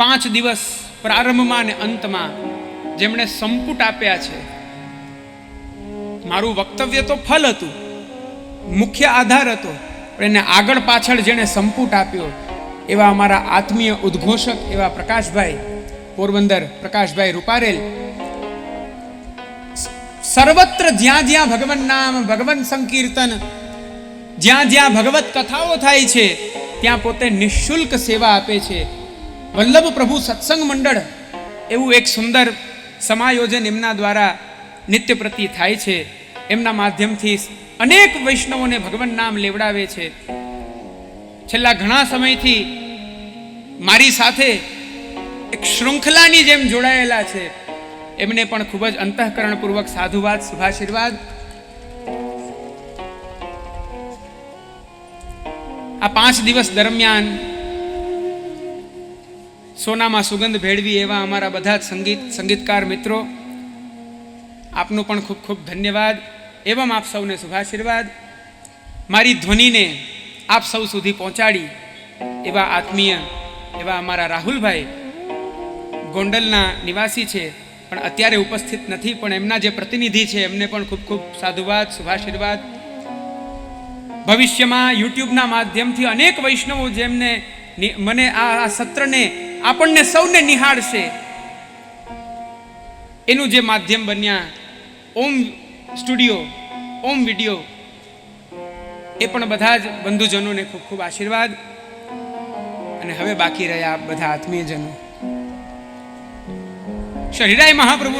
પાંચ દિવસ પ્રારંભમાં અને અંતમાં જેમણે સંપુટ આપ્યા છે. મારું વક્તવ્ય તો ફલ હતું, મુખ્ય આધાર હતો, પણ એને આગળ પાછળ જેણે સંપુટ આપ્યો, એવા અમારા આત્મીય ઉદ્ઘોષક એવા પ્રકાશભાઈ પોરબંદર પ્રકાશભાઈ રૂપારેલ. સર્વત્ર જ્યાં જ્યાં ભગવાન નામ, ભગવાન સંકીર્તન, જ્યાં જ્યાં ભગવત કથાઓ થાય છે, ત્યાં પોતે નિઃશુલ્ક સેવા આપે છે. વલ્લભ પ્રભુ સત્સંગ મંડળ એવું એક સુંદર સમાયોજન એમના દ્વારા નિત્ય પ્રતિ થાય છે. એમના માધ્યમથી અનેક વૈષ્ણવોને ભગવાન નામ લેવડાવે છે. છેલ્લા ઘણા સમયથી મારી સાથે એક શૃંખલાની જેમ જોડાયેલા છે. એમને પણ ખૂબ જ અંતઃકરણપૂર્વક સાધુવાદ, શુભાશીર્વાદ. આ પાંચ દિવસ દરમિયાન સોનામાં સુગંધ ભેળવી એવા અમારા બધા જ સંગીત સંગીતકાર મિત્રો, આપનું પણ ખૂબ ખૂબ ધન્યવાદ. એવમ આપ સૌને શુભાશીર્વાદ. મારી ધ્વનિને આપ સૌ સુધી પહોંચાડી એવા આત્મીય, એવા અમારા રાહુલભાઈ ગોંડલના નિવાસી છે, પણ અત્યારે ઉપસ્થિત નથી, પણ એમના જે પ્રતિનિધિ છે, એમને પણ ખૂબ ખૂબ સાધુવાદ, શુભાશીર્વાદ. ભવિષ્યમાં યુટ્યુબના માધ્યમથી અનેક વૈષ્ણવો જેમને મને આ સત્રને આપણને સૌને નિહાળશે. એનું જે માધ્યમ બન્યા, ઓમ સ્ટુડિયો, ઓમ વિડિયો, એ પણ બધા જ બંધુજનોને ખૂબ ખૂબ આશીર્વાદ. અને હવે બાકી રહ્યા બધા આત્મીયજનો. શરીરાય મહાપ્રભુ